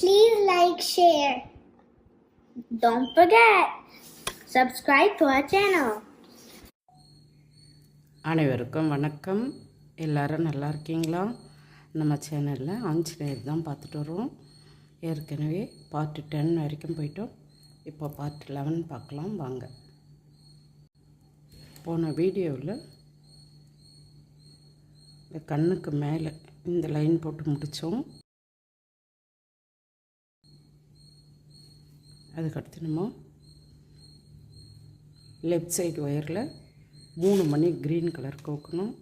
Please like, share. Don't forget, subscribe to our channel. அனைவருக்கும் வணக்கம். எல்லாரும் நல்லா இருக்கீங்களா? நம்ம சேனலில் ஆஞ்சநேயர் தான் பார்த்துட்டு வரோம். ஏற்கனவே பார்ட் டென் வரைக்கும் போயிட்டோம். இப்போ பார்ட் லெவன் பார்க்கலாம். வாங்க. போன வீடியோவில் இந்த கண்ணுக்கு மேலே இந்த லைன் போட்டு முடித்தோம் அதுக்கடுத்து நம்ம லெஃப்ட் சைடு ஒயரில் மூணு மணி க்ரீன் கலர் கோக்கணும்.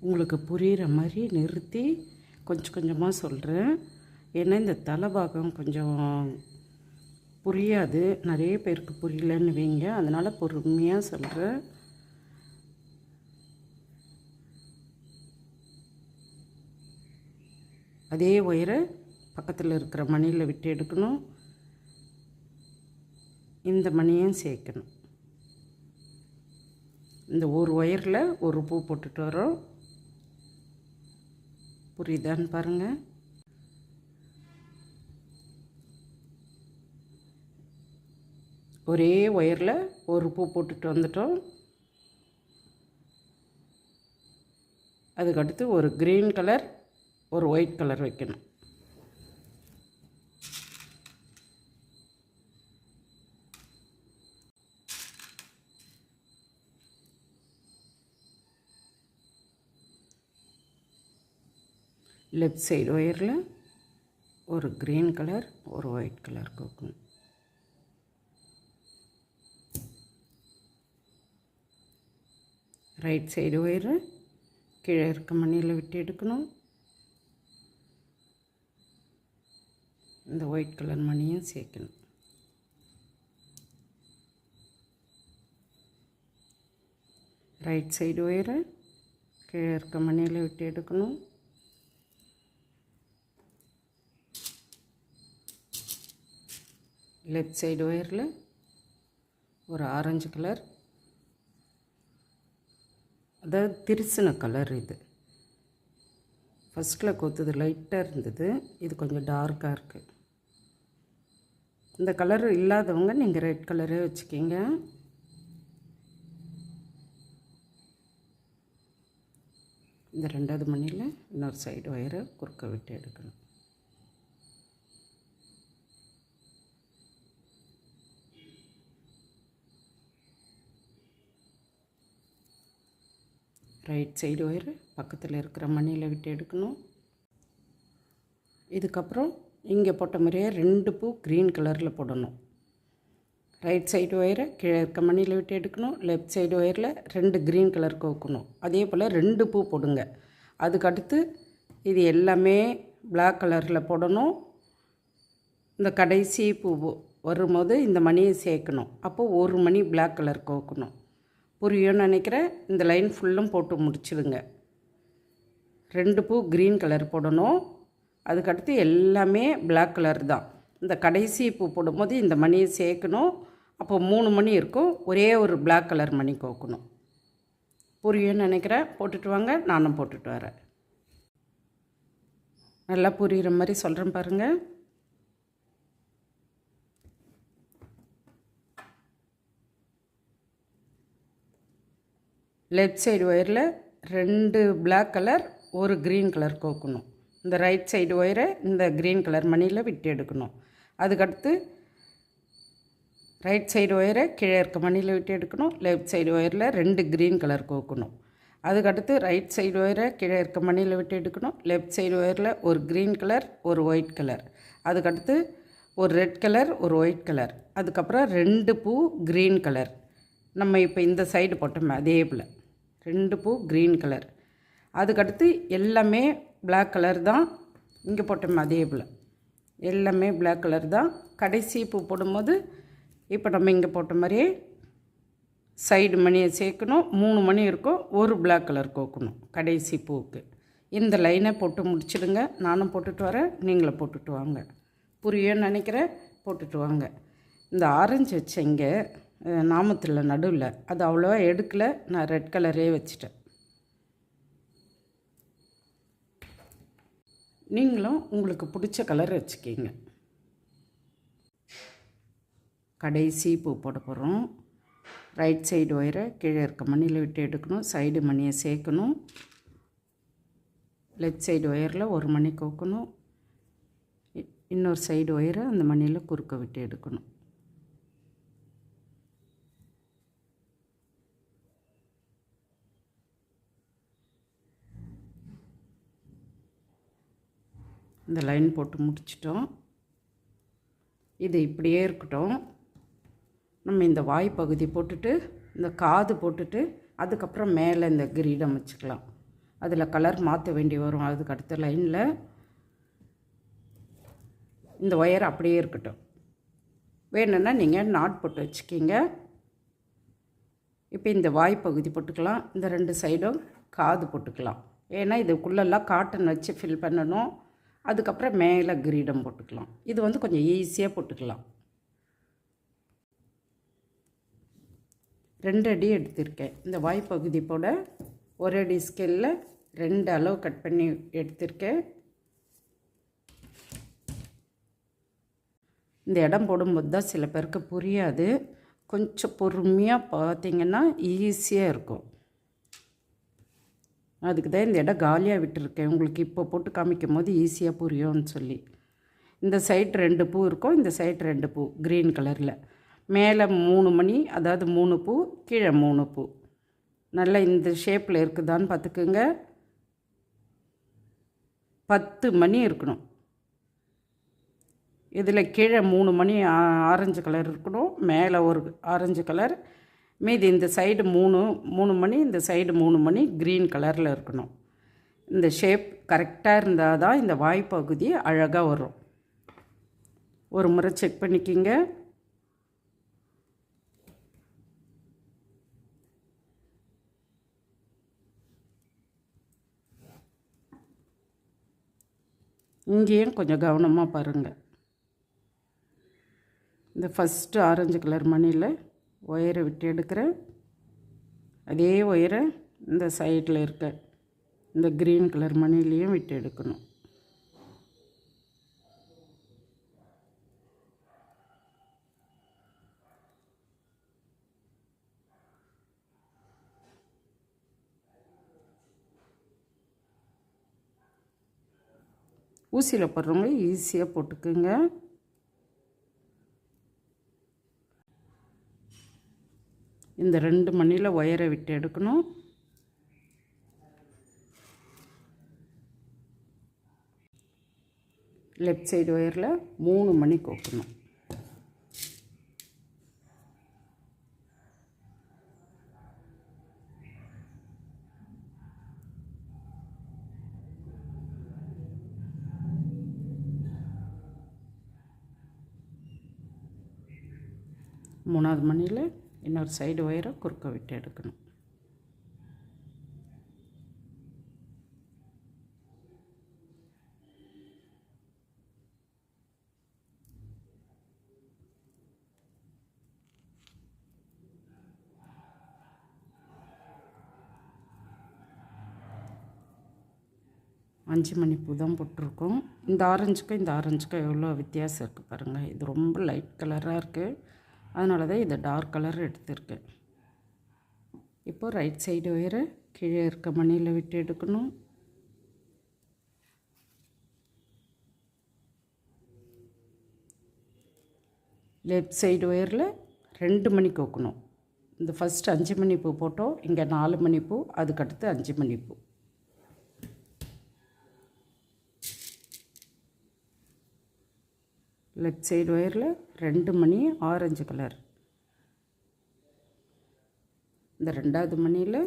உங்களுக்கு புரிகிற மாதிரி நிறுத்தி கொஞ்சம் கொஞ்சமாக சொல்கிறேன் ஏன்னா இந்த தலைபாகம் கொஞ்சம் புரியாது. நிறைய பேருக்கு புரியலன்னு வைங்க. அதனால் பொறுமையாக சொல்கிறேன் அதே ஒயரை பக்கத்தில் இருக்கிற மணியில் விட்டு எடுக்கணும். இந்த மணியும் சேர்க்கணும். இந்த ஒரு ஒயரில் ஒரு பூ போட்டுட்டு வரோம் புரியுதான்னு பாருங்கள் ஒரே ஒயரில் ஒரு பூ போட்டுட்டு வந்துட்டோம். அதுக்கடுத்து ஒரு க்ரீன் கலர் ஒரு ஒயிட் கலர் வைக்கணும். லெஃப்ட் சைடு ஒயரில் ஒரு க்ரீன் கலர் ஒரு ஒயிட் கலர் கோக்கணும். ரைட் சைடு ஒயரு கீழே இருக்க மணியில் விட்டு எடுக்கணும். இந்த ஒயிட் கலர் மணியும் சேர்க்கணும். ரைட் சைடு ஒயரு கீழே இருக்க மணியில் விட்டு எடுக்கணும். லெஃப்ட் சைடு ஒயரில் ஒரு ஆரஞ்சு கலர் அதாவது திருசின கலர் இது. ஃபஸ்ட்டில் கொத்துது லைட்டாக இருந்தது. இது கொஞ்சம் டார்க்காக இருக்குது இந்த கலர் இல்லாதவங்க நீங்கள் ரெட் கலரே வச்சுக்கிங்க. இந்த ரெண்டாவது மணியில் இன்னொரு சைடு ஒயரை குறுக்க விட்டு எடுக்கணும். ரைட் சைடு ஒயரு பக்கத்தில் இருக்கிற மணியில் விட்டு எடுக்கணும். இதுக்கப்புறம் இங்கே போட்ட மாதிரியே ரெண்டு பூ க்ரீன் கலரில் போடணும். ரைட் சைடு ஒயரை கீழே இருக்க மணியில் விட்டு எடுக்கணும். லெஃப்ட் சைடு ஒயரில் ரெண்டு க்ரீன் கலர் கோக்கணும். அதே போல் ரெண்டு பூ போடுங்க. அதுக்கடுத்து இது எல்லாமே பிளாக் கலரில் போடணும். இந்த கடைசி பூ வரும்போது இந்த மணியை சேர்க்கணும். அப்போது ஒரு மணி பிளாக் கலர் கோக்கணும். புரியும்னு நினைக்கிறேன். இந்த லைன் ஃபுல்லும் போட்டு முடிச்சிடுங்க. ரெண்டு பூ க்ரீன் கலர் போடணும். அதுக்கடுத்து எல்லாமே பிளாக் கலர் தான். இந்த கடைசி பூ போடும்போது இந்த மணியை சேர்க்கணும். அப்போ மூணு மணி இருக்கும். ஒரே ஒரு பிளாக் கலர் மணி கோக்கணும். புரியும்னு நினைக்கிறேன். போட்டுட்டு வாங்க. நானும் போட்டுட்டு வரேன். நல்லா புரிகிற மாதிரி சொல்கிறேன் பாருங்கள் லெஃப்ட் சைடு ஒயரில் ரெண்டு பிளாக் கலர் ஒரு க்ரீன் கலர் கோக்கணும். இந்த ரைட் சைடு ஒயரை இந்த க்ரீன் கலர் மணியில் விட்டு எடுக்கணும். அதுக்கடுத்து ரைட் சைடு ஒயரை கீழே இருக்க மணியில் விட்டு எடுக்கணும். லெஃப்ட் சைடு ஒயரில் ரெண்டு க்ரீன் கலர் கோக்கணும். அதுக்கடுத்து ரைட் சைடு ஒயரை கீழே இருக்க மணியில் விட்டு எடுக்கணும். லெஃப்ட் சைடு ஒயரில் ஒரு க்ரீன் கலர் ஒரு ஒயிட் கலர் அதுக்கடுத்து ஒரு ரெட் கலர் ஒரு ஒயிட் கலர் அதுக்கப்புறம் ரெண்டு பூ க்ரீன் கலர் நம்ம இப்போ இந்த சைடு போட்டோமே அதே போல். ரெண்டு பூ க்ரீன் கலர் அதுக்கடுத்து எல்லாமே பிளாக் கலர் தான் இங்கே போட்டோம் அதே போல். எல்லாமே பிளாக் கலர் தான். கடைசி பூ போடும்போது இப்போ நம்ம இங்கே போட்ட மாதிரியே சைடு மணியை சேர்க்கணும். மூணு மணி இருக்கும். ஒரு பிளாக் கலர் கோக்கணும் கடைசி பூவுக்கு. இந்த லைனை போட்டு முடிச்சிடுங்க. நானும் போட்டுட்டு வரேன். நீங்களும் போட்டுட்டு வாங்க. புரியும்னு நினைக்கிறேன். போட்டுட்டு வாங்க. இந்த ஆரஞ்சு வச்சேங்க நாமத்தில் நடுவில். அது அவ்வளோவா எடுக்கலை. நான் ரெட் கலரே வச்சிட்டேன். நீங்களும் உங்களுக்கு பிடிச்ச கலர் வச்சுக்கிங்க. கடைசி பூ போட போகிறோம் ரைட் சைடு ஒயரை கீழே இருக்க மணியில் விட்டு எடுக்கணும். சைடு மணியை சேர்க்கணும். லெஃப்ட் சைடு ஒயரில் ஒரு மணி கோக்கணும். இன்னொரு சைடு ஒயரை அந்த மணியில் குறுக்க விட்டு எடுக்கணும். இந்த லைன் போட்டு முடிச்சிட்டோம். இது இப்படியே இருக்கட்டும். நம்ம இந்த வாய் பகுதி போட்டுட்டு இந்த காது போட்டுட்டு அதுக்கப்புறம் மேலே இந்த கிரீடம் வச்சுக்கலாம். அதில் கலர் மாற்ற வேண்டி வரும். அதுக்கு அடுத்த லைனில் இந்த ஒயர் அப்படியே இருக்கட்டும். வேணும்னா நீங்கள் நாட் போட்டு வச்சுக்கிங்க. இப்போ இந்த வாய் பகுதி போட்டுக்கலாம். இந்த ரெண்டு சைடும் காது போட்டுக்கலாம். ஏன்னா இதுக்குள்ளெல்லாம் காட்டன் வச்சு ஃபில் பண்ணணும். அதுக்கப்புறம் மேலே கிரீடம் போட்டுக்கலாம். இது வந்து கொஞ்சம் ஈஸியாக போட்டுக்கலாம். ரெண்டு அடி எடுத்திருக்கேன். இந்த வாய்ப்பகுதி போட ஒரு அடி ஸ்கேலில் ரெண்டு அளவு கட் பண்ணி எடுத்திருக்கேன். இந்த இடம் போடும்போது தான் சில பேருக்கு புரியாது. கொஞ்சம் பொறுமையாக பார்த்தீங்கன்னா ஈஸியாக இருக்கும். அதுக்கு தான் இந்த இடம் காலியாக விட்டுருக்கேன். உங்களுக்கு இப்போ போட்டு காமிக்கும் போது ஈஸியாக புரியும்னு சொல்லி. இந்த சைட் ரெண்டு பூ இருக்கும். இந்த சைட் ரெண்டு பூ க்ரீன் கலரில் மேலே மூணு மணி அதாவது மூணு பூ கீழே மூணு பூ. நல்லா இந்த ஷேப்பில் இருக்குதான்னு பார்த்துக்குங்க. பத்து மணி இருக்கணும். இதில் கீழே மூணு மணி ஆரஞ்சு கலர் இருக்கணும். மேலே ஒரு ஆரஞ்சு கலர் மீதி இந்த சைடு மூணு மூணு மணி இந்த சைடு மூணு மணி க்ரீன் கலரில் இருக்கணும். இந்த ஷேப் கரெக்டாக இருந்தால் தான் இந்த வாய்ப்பகுதி அழகாக வரும். ஒரு முறை செக் பண்ணிக்கிங்க. இங்கேயும் கொஞ்சம் கவனமாக பாருங்கள் இந்த ஃபஸ்ட்டு ஆரஞ்சு கலர் மணியில் ஒயரை விட்டு எடுக்கிறேன். அதே ஒயரை இந்த சைடில் இருக்க இந்த க்ரீன் கலர் மணிலையும் விட்டு எடுக்கணும். ஊசியில் போடுறவங்க ஈஸியாக போட்டுக்குங்க. இந்த ரெண்டு மணியில் ஒயரை விட்டு எடுக்கணும். லெஃப்ட் சைடு ஒயரில் மூணு மணி கோக்கணும். மூணாவது மணியில் இன்னொரு சைடு ஒயரை குறுக்க விட்டு எடுக்கணும். அஞ்சு மணி தான் போட்டிருக்கோம். இந்த ஆரஞ்சுக்கும் இந்த ஆரஞ்சுக்கும் எவ்வளோ வித்தியாசம் இருக்குது பாருங்கள் இது ரொம்ப லைட் கலராக இருக்குது அதனால தான் இதை டார்க் கலர் எடுத்திருக்கேன். இப்போ ரைட் சைடு ஒயரை கீழே இருக்க மணியில் விட்டு எடுக்கணும். லெஃப்ட் சைடு ஒயரில் ரெண்டு மணி கோக்கணும். இந்த ஃபஸ்ட்டு அஞ்சு மணி பூ போட்டோம் இங்கே நாலு மணி பூ அதுக்கடுத்து அஞ்சு மணி பூ. லெஃப்ட் சைடு ஒயரில் ரெண்டு மணி ஆரஞ்சு கலர் இந்த ரெண்டாவது மணியில்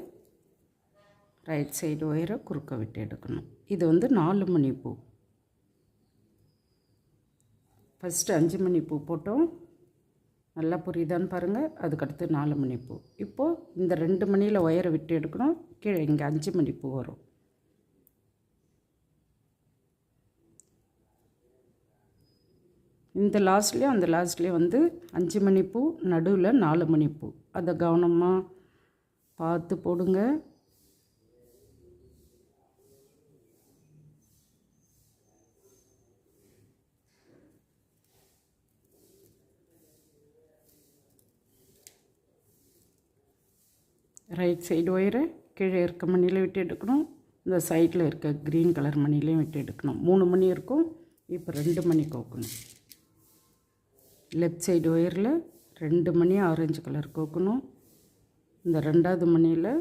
ரைட் சைடு ஒயரை குறுக்க விட்டு எடுக்கணும். இது வந்து நாலு மணி பூ. ஃபஸ்ட்டு அஞ்சு மணி பூ போட்டோம். நல்லா புரியுதான்னு பாருங்கள் அதுக்கடுத்து நாலு மணி பூ. இப்போது இந்த ரெண்டு மணியில் ஒயரை விட்டு எடுக்கணும். கீழே இங்கே அஞ்சு மணி பூ வரும். இந்த லாஸ்ட்லேயும் அந்த லாஸ்ட்லேயும் வந்து அஞ்சு மணிப்பூ நடுவில் நாலு மணிப்பூ. அதை கவனமாக பார்த்து போடுங்க. ரைட் சைடு ஒயரை கீழே இருக்க மணியில் விட்டு எடுக்கணும். இந்த சைடில் இருக்க க்ரீன் கலர் மணிலையும் விட்டு எடுக்கணும். மூணு மணி இருக்கும். இப்போ ரெண்டு மணி கோக்கணும். லெஃப்ட் சைடு ஒயரில் ரெண்டு மணி ஆரஞ்சு கலர் கோக்கணும். இந்த ரெண்டாவது மணியில்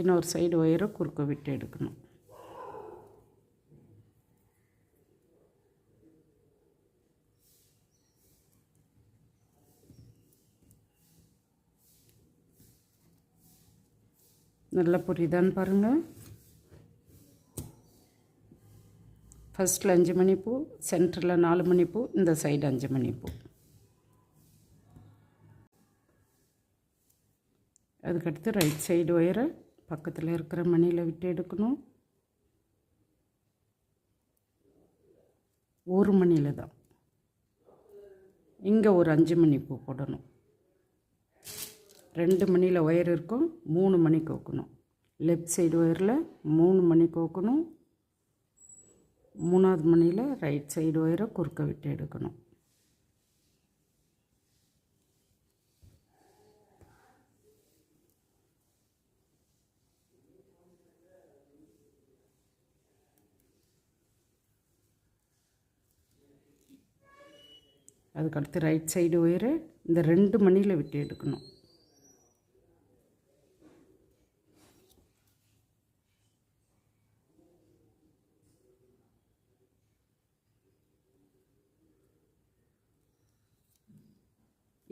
இன்னொரு சைடு ஒயரை குறுக்க விட்டு எடுக்கணும். நல்லா புரியுதான்னு பாருங்கள் ஃபஸ்ட்டில் அஞ்சு மணி பூ சென்டரில் நாலு மணி பூ இந்த சைடு அஞ்சு மணி பூ. அதுக்கடுத்து ரைட் சைடு ஒயரை பக்கத்தில் இருக்கிற மணியில் விட்டு எடுக்கணும். ஒரு மணியில் தான். இங்கே ஒரு அஞ்சு மணி பூ போடணும். ரெண்டு மணியில் ஒயர் இருக்கும் மூணு மணி கோக்கணும். லெஃப்ட் சைடு ஒயரில் மூணு மணி கோக்கணும். மூணாவது மணியில் ரைட் சைடு ஒயரை குறுக்க விட்டு எடுக்கணும். அதுக்கடுத்து ரைட் சைடு ஒயரு இந்த ரெண்டு மணியில் விட்டு எடுக்கணும்.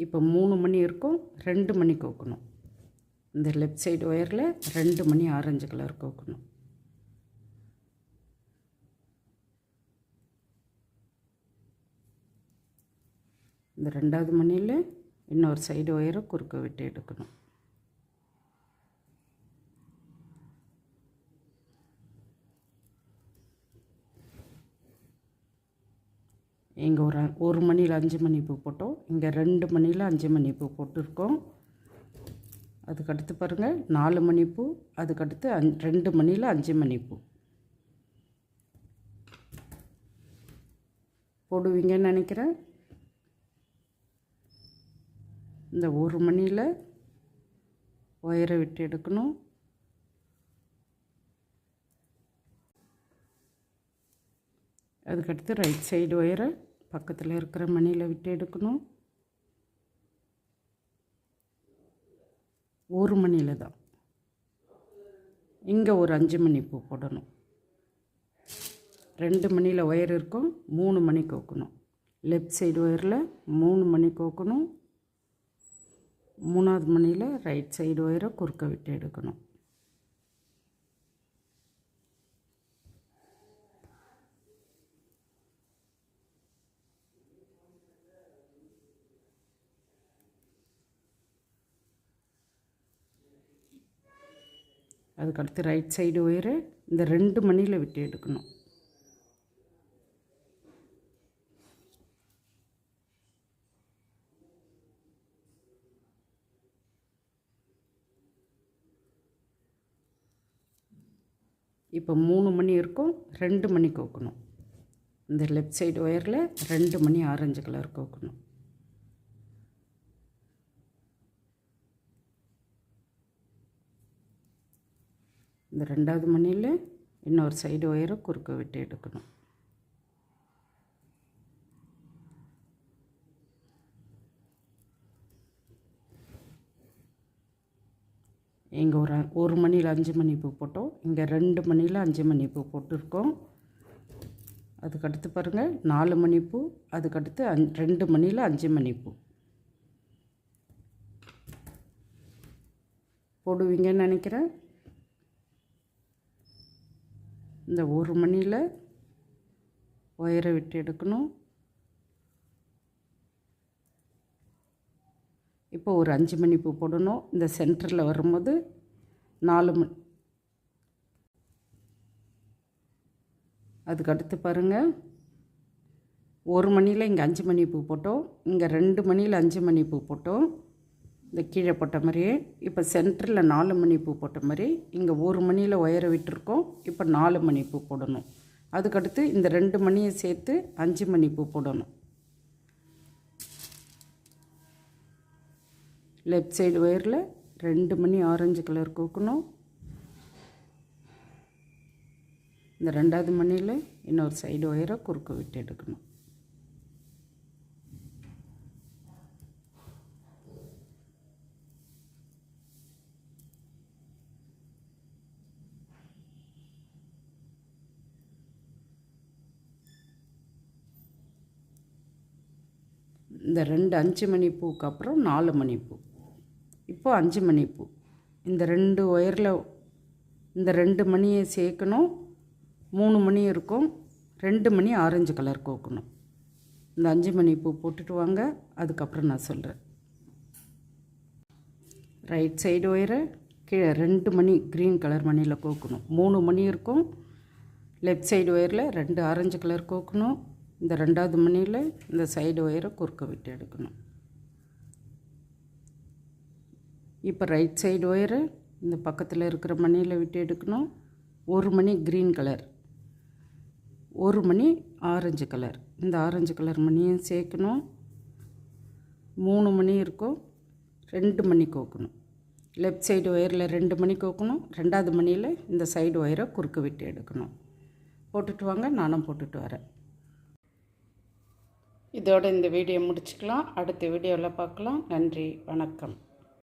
இப்போ மூணு மணி இருக்கும் ரெண்டு மணி கோக்கணும். இந்த லெஃப்ட் சைடு ஒயரில் ரெண்டு மணி ஆரஞ்சு கலர் கோக்கணும். இந்த ரெண்டாவது மணியில் இன்னொரு சைடு ஒயரை குறுக்க விட்டு எடுக்கணும். இங்கே ஒரு ஒரு மணியில் அஞ்சு மணி பூ போட்டோம். இங்கே ரெண்டு மணியில் அஞ்சு மணி பூ போட்டிருக்கோம். அதுக்கடுத்து பாருங்கள் நாலு மணி பூ அதுக்கடுத்து அஞ் ரெண்டு மணியில் அஞ்சு மணி பூ போடுவீங்கன்னு நினைக்கிறேன். இந்த ஒரு மணியில் ஒயரை விட்டு எடுக்கணும். அதுக்கடுத்து ரைட் சைடு ஒயரை பக்கத்தில் இருக்கிற மணியில் விட்டு எடுக்கணும். ஒரு மணியில் தான். இங்கே ஒரு அஞ்சு மணி பூ போடணும். ரெண்டு மணியில் ஒயர் இருக்கும் மூணு மணி கோக்கணும். லெஃப்ட் சைடு ஒயரில் மூணு மணி கோக்கணும். மூணாவது மணியில் ரைட் சைடு ஒயரை குறுக்க விட்டு எடுக்கணும். அதுக்கடுத்து ரைட் சைடு ஒயரை இந்த ரெண்டு மணியில் விட்டு எடுக்கணும். இப்போ மூணு மணி இருக்கும் ரெண்டு மணி கோக்கணும். இந்த லெஃப்ட் சைடு ஒயரில் ரெண்டு மணி ஆரஞ்சு கலர் கோக்கணும். இந்த ரெண்டாவது மணியில் இன்னொரு சைடு ஒயரை குறுக்க விட்டு எடுக்கணும். இங்கே ஒரு ஒரு மணியில் அஞ்சு மணி பூ போட்டோம். இங்கே ரெண்டு மணியில் அஞ்சு மணி பூ போட்டிருக்கோம். அதுக்கடுத்து பாருங்கள் நாலு மணி பூ அதுக்கடுத்து அஞ் ரெண்டு மணியில் அஞ்சு மணி பூ போடுவீங்கன்னு நினைக்கிறேன். இந்த ஒரு மணியில் ஒயரை விட்டு எடுக்கணும். இப்போ ஒரு அஞ்சு மணி பூ போடணும். இந்த சென்டரில் வரும்போது நாலு மணி. அதுக்கு அடுத்து பாருங்கள் ஒரு மணியில் இங்கே அஞ்சு மணி பூ போட்டோம். இங்கே ரெண்டு மணியில் அஞ்சு மணி பூ போட்டோம். இந்த கீழே போட்ட மாதிரியே. இப்போ சென்டரில் நாலு மணி பூ போட்ட மாதிரி இங்கே ஒரு மணியில் உயர விட்டுருக்கோம். இப்போ நாலு மணி பூ போடணும். அதுக்கடுத்து இந்த ரெண்டு மணியை சேர்த்து அஞ்சு மணி பூ போடணும். லெஃப்ட் சைடு ஒயரில் ரெண்டு மணி ஆரஞ்சு கலர் கோக்கணும். இந்த ரெண்டாவது மணியில் இன்னொரு சைடு ஒயரை குறுக்க விட்டு எடுக்கணும். இந்த ரெண்டு அஞ்சு மணி பூக்கு அப்புறம் நாலு மணி பூ. இப்போது அஞ்சு மணி பூ இந்த ரெண்டு ஒயரில் இந்த ரெண்டு மணியை சேர்க்கணும். மூணு மணி இருக்கும். ரெண்டு மணி ஆரஞ்சு கலர் கோக்கணும். இந்த அஞ்சு மணி பூ போட்டுட்டு வாங்க. அதுக்கப்புறம் நான் சொல்கிறேன் ரைட் சைடு ஒயரை கீழே ரெண்டு மணி க்ரீன் கலர் மணியில் கோக்கணும். மூணு மணி இருக்கும். லெஃப்ட் சைடு ஒயரில் ரெண்டு ஆரஞ்சு கலர் கோக்கணும். இந்த ரெண்டாவது மணியில் இந்த சைடு ஒயரை குறுக்க விட்டு எடுக்கணும். இப்போ ரைட் சைடு ஒயரு இந்த பக்கத்தில் இருக்கிற மணியில் விட்டு எடுக்கணும். ஒரு மணி க்ரீன் கலர் ஒரு மணி ஆரஞ்சு கலர் இந்த ஆரஞ்சு கலர் மணியும் சேர்க்கணும். மூணு மணி இருக்கும். ரெண்டு மணி கோக்கணும். லெஃப்ட் சைடு ஒயரில் ரெண்டு மணி கோக்கணும். ரெண்டாவது மணியில் இந்த சைடு ஒயரை குறுக்கு விட்டு எடுக்கணும். போட்டுட்டு வாங்க நானும் போட்டுட்டு வரேன். இதோட இந்த வீடியோ முடிச்சுக்கலாம். அடுத்த வீடியோவில் பார்க்கலாம். நன்றி. வணக்கம்.